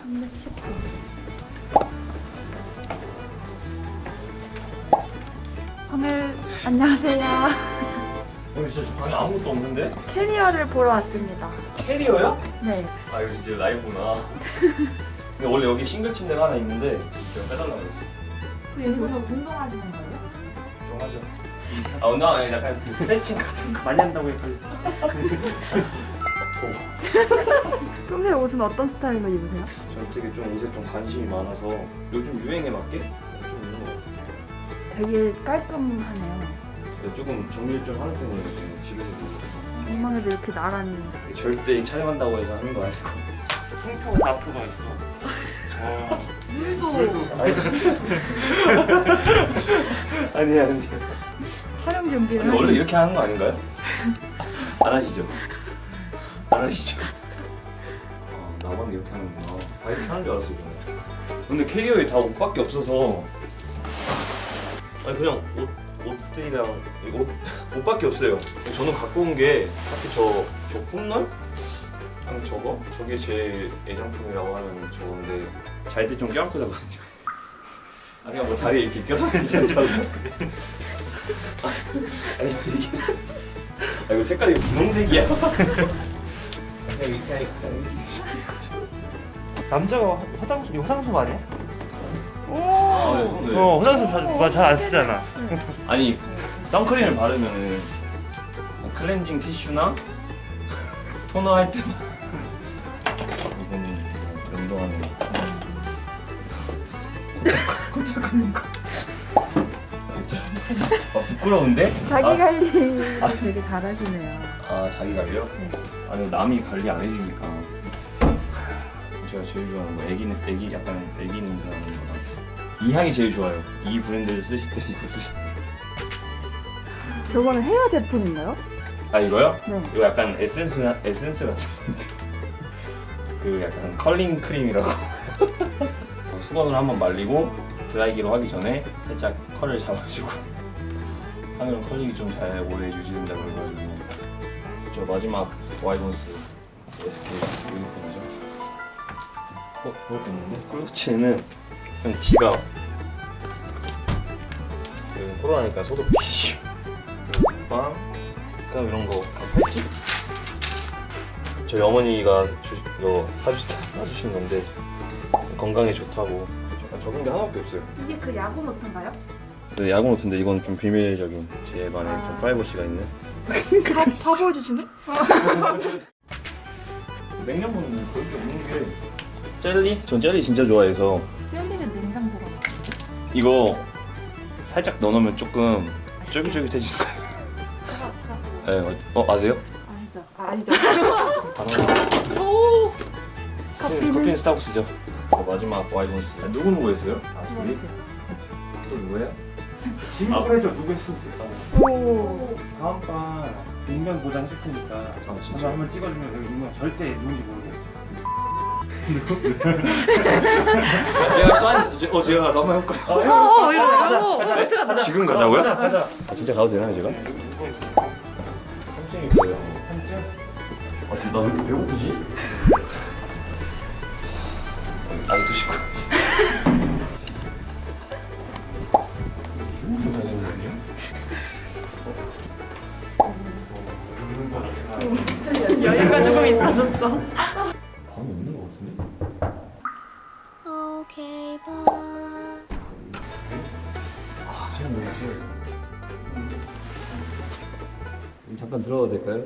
319. 성일 안녕하세요. 오늘 진짜 방에 아무것도 없는데? 캐리어를 보러 왔습니다. 캐리어야? 네. 아 이거 진짜 라이브구나. 근데 원래 여기 싱글 침대가 하나 있는데 제가 빼달라고 했어. 그럼 여기서 운동하시는 거예요? 좀 하죠. 아 운동 아니 약간 그 스트레칭 같은 거 많이 한다고 했거든. 평소에 옷은 어떤 스타일로 입으세요? 저 되게 좀 옷에 좀 관심이 많아서 요즘 유행에 맞게 좀 입는 것 같아요. 되게 깔끔하네요. 근데 조금 정리를 좀 하는 편이에요. 지금 집에서도. 엉망에도 이렇게 나란히. 절대 촬영한다고 해서 하는 거 아니고. 송표 나표가 있어. 와. 물도 아니 아니. 촬영 준비를 아니, 원래 하시는 이렇게 하는 거 아닌가요? 안 하시죠? 안 하시죠? 아, 나만 이렇게 하는구나. 다 이렇게 하는 줄 알았어요, 저는. 근데 캐리어에 다 옷밖에 없어서. 아니, 그냥 옷, 옷들이랑 이 옷, 옷밖에 없어요. 저는 갖고 온 게 딱히 저, 저 폼롤? 아니, 저거? 저게 제 애장품이라고 하면 저건데, 잘 때 좀 껴안고 자거든요. 아니, 뭐 다리에 이렇게 껴서 괜찮다고. 아니 이게 아 이거 색깔이 분홍색이야? 그냥 하니까 남자가 화- 화장솜 이거 화장솜 아니야? 오. 네. 어 화장솜 잘안 쓰잖아. 아니 선크림을 바르면은 클렌징 티슈나 토너 할 때만 이거는 운동하는 거 코딱하는 거 아 부끄러운데? 자기 아, 관리 되게 잘하시네요. 아 자기 관리요? 네. 아니 남이 관리 안 해주니까 제가 제일 좋아하는 거 애기 애기 약간 애기 냄새 나는 거랑 이 향이 제일 좋아요. 이 브랜드를 쓰실 때 이거 쓰실 때. 저거는 헤어 제품인가요? 아 이거요? 네. 이거 약간 에센스 에센스 같은 건데 그 약간 컬링 크림이라고 어, 수건으로 한번 말리고 드라이기로 하기 전에 살짝 컬을 잡아주고 하면 컬링이 좀잘 오래 유지된다고 그래가지고 저 마지막 와이번스 SK 유니폼이죠 어? 그렇게 있는데? 클러치는 그냥 지갑 그 코로나니까 소독 티슈 빵 그다음 이런 거 팔찌 저희 어머니가 주, 이거 사주, 사주신 건데 건강에 좋다고 적은 게 하나밖에 없어요 이게 그 야구 노트인가요? 네, 야구 노트인데 이건 좀 비밀적인 제만의 아. 좀 프라이버시가 있는 다, 다 보여주시네? 냉장고는 거의 없는 게 젤리? 전 젤리 진짜 좋아해서 젤리는 냉장고가. 이거 살짝 넣어놓으면 조금 쫄깃쫄깃해지는 거예요 차가 차가. 네, 어, 어 아세요? 아시죠? 아, 아니죠. 바로 오. 커피, 커피는 스타벅스죠 어, 마지막 와이번스 아, 누구 누구 했어요? 아 둘이? 또 누구예요? 지금 아. 보내줘 누구 했으면 좋겠다. 오. 다음 판 인명 보장 할 테니까 아 진짜? 한번 한번 찍어주면 여기 인명 절대 누군지 모르게. 제가 쏴, 어 제가 가서 한 번 해볼까요? 어, 이거 이거. 같이 가자. 지금 가자고요? 가자 가자. 아, 진짜 가도 되나요 제가? 삼층이 뭐예요? 아, 지금 나왜 이렇게 배고프지? 아직도 씻고 Okay, bye. 아, 지금 너무 싫어. 잠깐 들어가도 될까요?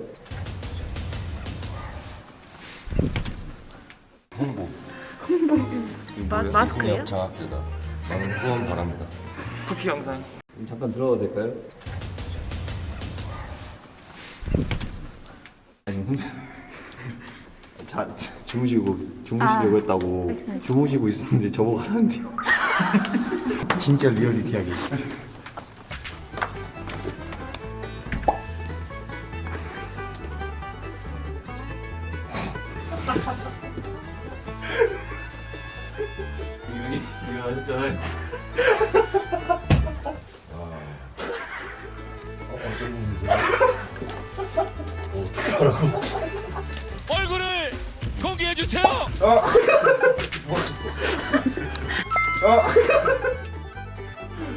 홍보 마, 마스크예요? 장학제다 많은 후원 바랍니다 쿠키 영상. 잠깐 들어가도 될까요? 자, 주무시고 주무시려고 아. 했다고 주무시고 있었는데 저보고 하는데요. 진짜 리얼리티하게 있어. 이거 일어나셨잖아요. 얼굴을 공개해 주세요.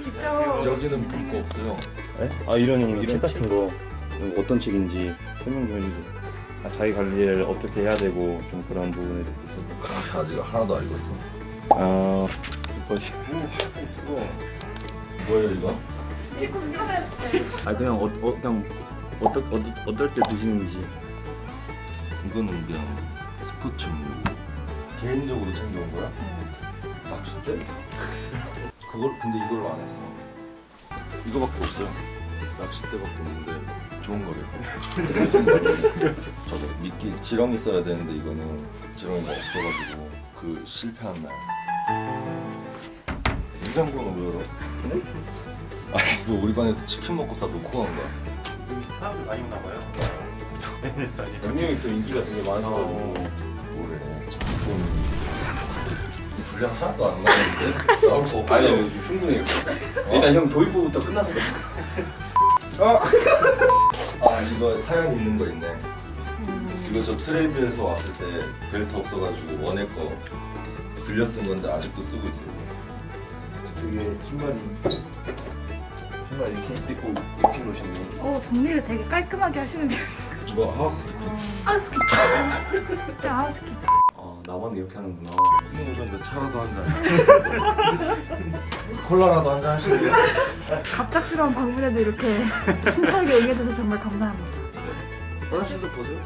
직접 여기는 볼거 없어요. 네? 아 이런 형 이런 책 같은 거 어떤 책인지 설명 좀 해주세요. 아, 자기 관리를 어떻게 해야 되고 좀 그런 부분에 대해서. 아직 하나도 안 읽었어. 아 뭐지? 뭐예요 이거? 아 그냥 어, 어 그냥 어떨 어떨 때 드시는지. 이거는 그냥 스포츠용. 개인적으로 챙겨온 거야? 낚싯대? 그걸 근데 이걸로 안 했어. 이거밖에 없어요. 낚싯대밖에 없는데 좋은 거래요. 저거 미끼 지렁이 써야 되는데 이거는 지렁이가 없어가지고 그 실패한 날. 냉장고는 왜 열어? 아 이거 우리 반에서 치킨 먹고 다 놓고 간 거야. 사람들 많이 오나 봐요. 영영이 또 인기가 되게 많아가지고. 뭐래? 좀 분량 하나도 안 나오는데 나올 거 없어. 아니요 지금 충분해요. 일단 형 도입부부터 끝났어. 아 이거 사연 있는 거 있네. 이거 저 트레이드에서 왔을 때 벨트 없어가지고 원해 거 빌려 쓴 건데 아직도 쓰고 있어요. 되게 신발이 신발 이렇게 입고 이렇게 놓으셨네. 어 정리를 되게 깔끔하게 하시는 게 이거 하우스키핑 아스키 네, 아스키 아 나만 이렇게 하는구나. 오셨는데 차라도 한 잔. 콜라라도 한잔 하실래요? 갑작스러운 방문에도 이렇게 친절하게 응해줘서 정말 감사합니다 화장실도 보세요.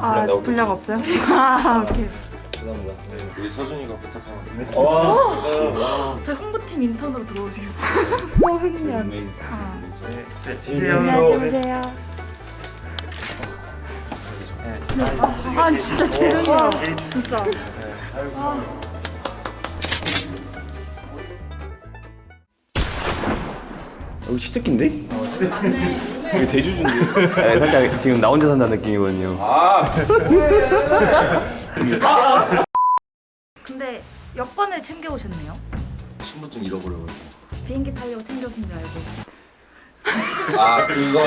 아 분량 없어요? 아 오케이 감사합니다. 우리 서준이가 부탁하면 와. 저 홍보팀 인턴으로 들어오시겠어요? 소흥년 아. 네, 네, 안녕하세요 아, 아 진짜 죄송해요 진짜 아. 여기 시트키인데? 여기 대주주인데? 네, 살짝 지금 나 혼자 산다는 느낌이거든요. 근데 여권을 챙겨오셨네요 신분증 잃어버려가지고. 비행기 타려고 챙겨오신 줄 알고 아 그거